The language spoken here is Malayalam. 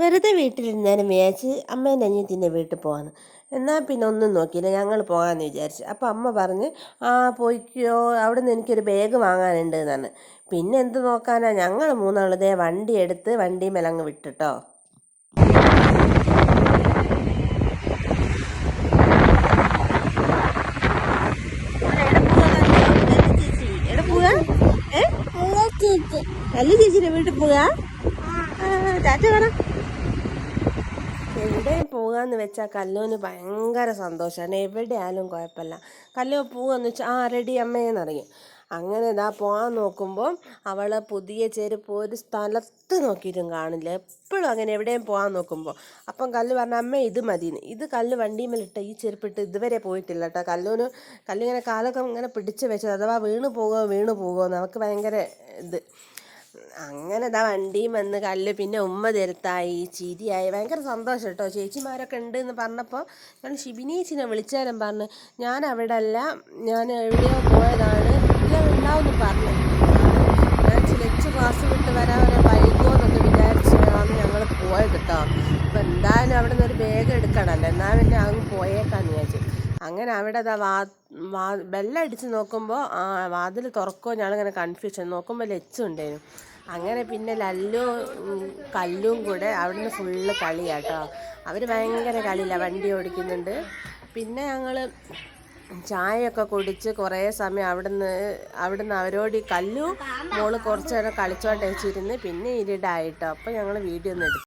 വെറുതെ വീട്ടിലിരുന്നാൽ വിചാരിച്ച് അമ്മേന്റെ അനിയത്തിന്റെ വീട്ടിൽ പോകാമെന്ന് എന്നാൽ പിന്നെ ഒന്നും നോക്കിയില്ല. ഞങ്ങൾ പോകാമെന്ന് വിചാരിച്ചു. അപ്പോൾ അമ്മ പറഞ്ഞ് ആ പോയിക്കോ. അവിടെ നിന്ന് എനിക്കൊരു ബാഗ് വാങ്ങാനുണ്ട് എന്നാണ്. പിന്നെ എന്ത് നോക്കാനാ? ഞങ്ങൾ മൂന്നാളുതേ വണ്ടി എടുത്ത് വണ്ടി മെലങ്ങ് വിട്ടിട്ടോ. അല്ല ചേച്ചിയുടെ വീട്ടിൽ പോകാ? ചാച്ച വേണം എവിടെയും പോകാന്ന് വെച്ചാൽ കല്ലുവിന് ഭയങ്കര സന്തോഷമാണ് എവിടെയായാലും കുഴപ്പമില്ല. കല്ലു പോവാന്ന് വെച്ചാൽ ആ റെഡി അമ്മയെന്നറിയും അങ്ങനെ ഇതാ പോകാൻ നോക്കുമ്പോൾ അവൾ പുതിയ ചെരുപ്പ് ഒരു സ്ഥലത്ത് നോക്കിയിട്ടും കാണില്ല. എപ്പോഴും അങ്ങനെ എവിടെയും പോകാൻ നോക്കുമ്പോൾ അപ്പം കല്ല് പറഞ്ഞ അമ്മ ഇത് മതിന്ന്. ഇത് കല്ല് വണ്ടിമേലിട്ട് ഈ ചെരുപ്പിട്ട് ഇതുവരെ പോയിട്ടില്ല കേട്ടോ കല്ലുവിന് കല്ലിങ്ങനെ കാലൊക്കെ ഇങ്ങനെ പിടിച്ച് വെച്ചത്. അഥവാ വീണ് പോകുമോ വീണ് പോകുമോ നമുക്ക് ഭയങ്കര ഇത്. അങ്ങനെ ഇതാ വണ്ടിയും വന്ന് കല്ല് പിന്നെ ഉമ്മ തിരുത്തായി ചിരിയായി. ഭയങ്കര സന്തോഷം കേട്ടോ. ചേച്ചിമാരൊക്കെ ഉണ്ട് എന്ന് പറഞ്ഞപ്പോൾ ഞാൻ ഷിബിനീച്ചിനെ വിളിച്ചാലും പറഞ്ഞു ഞാൻ അവിടെ അല്ല ഞാൻ എവിടെയോ പോയതാണ് ഇല്ല ഉണ്ടാവും പറഞ്ഞു. ഞാൻ ചിലച്ച് ക്ലാസ് വിട്ട് വരാൻ വൈകുമോ എന്നൊക്കെ വിചാരിച്ചാണ് ഞങ്ങൾ പോയത് കേട്ടോ. അപ്പം എന്തായാലും അവിടെ നിന്ന് ഒരു ബാഗ് എടുക്കണമല്ലോ എന്നാൽ പിന്നെ അങ്ങ് പോയേക്കാന്ന് വിചാരിച്ചു. അങ്ങനെ അവിടെ വാ വാ ബെല്ലടിച്ച് നോക്കുമ്പോൾ വാതിൽ തുറക്കുമോ ഞാനിങ്ങനെ കൺഫ്യൂഷൻ നോക്കുമ്പോൾ ലച്ചുണ്ടായിരുന്നു അങ്ങനെ പിന്നെ ലല്ലും കല്ലും കൂടെ അവിടുന്ന് ഫുള്ള് കളിയാട്ടോ. അവർ ഭയങ്കര കളിയില്ല വണ്ടി ഓടിക്കുന്നുണ്ട്. പിന്നെ ഞങ്ങൾ ചായയൊക്കെ കുടിച്ച് കുറേ സമയം അവിടുന്ന് അവിടുന്ന് അവരോട് ഈ കല്ലു മോൾ കുറച്ച് നേരം കളിച്ചോണ്ട് വെച്ചിരുന്ന് പിന്നെ ഇരുടായിട്ടോ. അപ്പോൾ ഞങ്ങൾ വീഡിയോ ഒന്ന് എടുത്തു